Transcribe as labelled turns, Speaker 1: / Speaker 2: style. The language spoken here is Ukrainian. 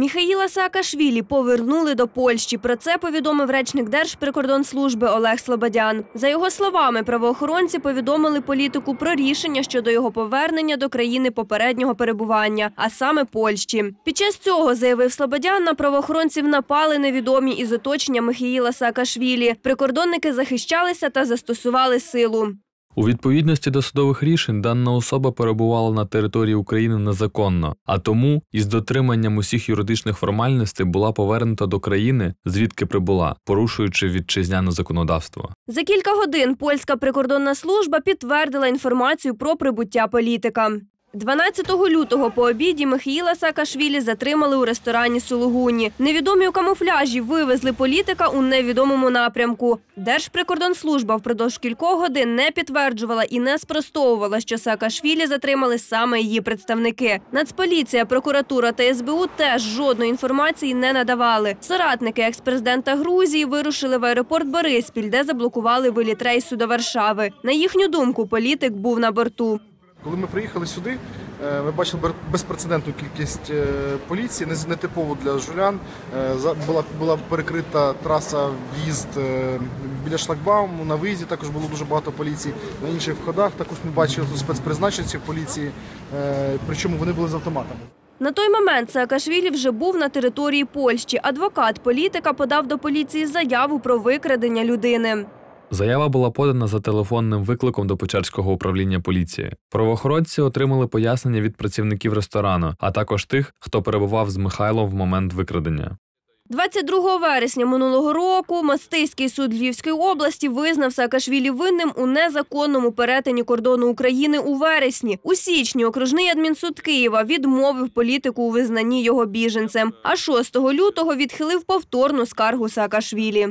Speaker 1: Міхаїла Саакашвілі повернули до Польщі. Про це повідомив речник Держприкордонслужби Олег Слободян. За його словами, правоохоронці повідомили політику про рішення щодо його повернення до країни попереднього перебування, а саме Польщі. Під час цього заявив Слободян, на правоохоронців напали невідомі із оточення Михаїла Саакашвілі. Прикордонники захищалися та застосували силу.
Speaker 2: У відповідності до судових рішень дана особа перебувала на території України незаконно, а тому із дотриманням усіх юридичних формальностей була повернута до країни, звідки прибула, порушуючи вітчизняне законодавство.
Speaker 1: За кілька годин польська прикордонна служба підтвердила інформацію про прибуття політика. 12 лютого по обіді Михаїла Саакашвілі затримали у ресторані Сулугуні. Невідомі у камуфляжі вивезли політика у невідомому напрямку. Держприкордонслужба впродовж кількох годин не підтверджувала і не спростовувала, що Саакашвілі затримали саме її представники. Нацполіція, прокуратура та СБУ теж жодної інформації не надавали. Соратники експрезидента Грузії вирушили в аеропорт Бориспіль, де заблокували виліт рейсу до Варшави. На їхню думку, політик був на борту.
Speaker 3: Коли ми приїхали сюди, е, ми бачили безпрецедентну кількість е, поліції, не- нетипово для жулян. Е, Була, була перекрита траса в'їзд біля шлагбауму, на виїзді також було дуже багато поліції. На інших входах також ми бачили спецпризначенців поліції, причому вони були з автоматами.
Speaker 1: На той момент Саакашвілі вже був на території Польщі. Адвокат політика подав до поліції заяву про викрадення людини.
Speaker 2: Заява була подана за телефонним викликом до Печерського управління поліції. Правоохоронці отримали пояснення від працівників ресторану, а також тих, хто перебував з Михайлом в момент викрадення.
Speaker 1: 22 вересня минулого року Мастийський суд Львівської області визнав Саакашвілі винним у незаконному перетині кордону України у вересні. У січні окружний адмінсуд Києва відмовив політику у визнанні його біженцем, а 6 лютого відхилив повторну скаргу Саакашвілі.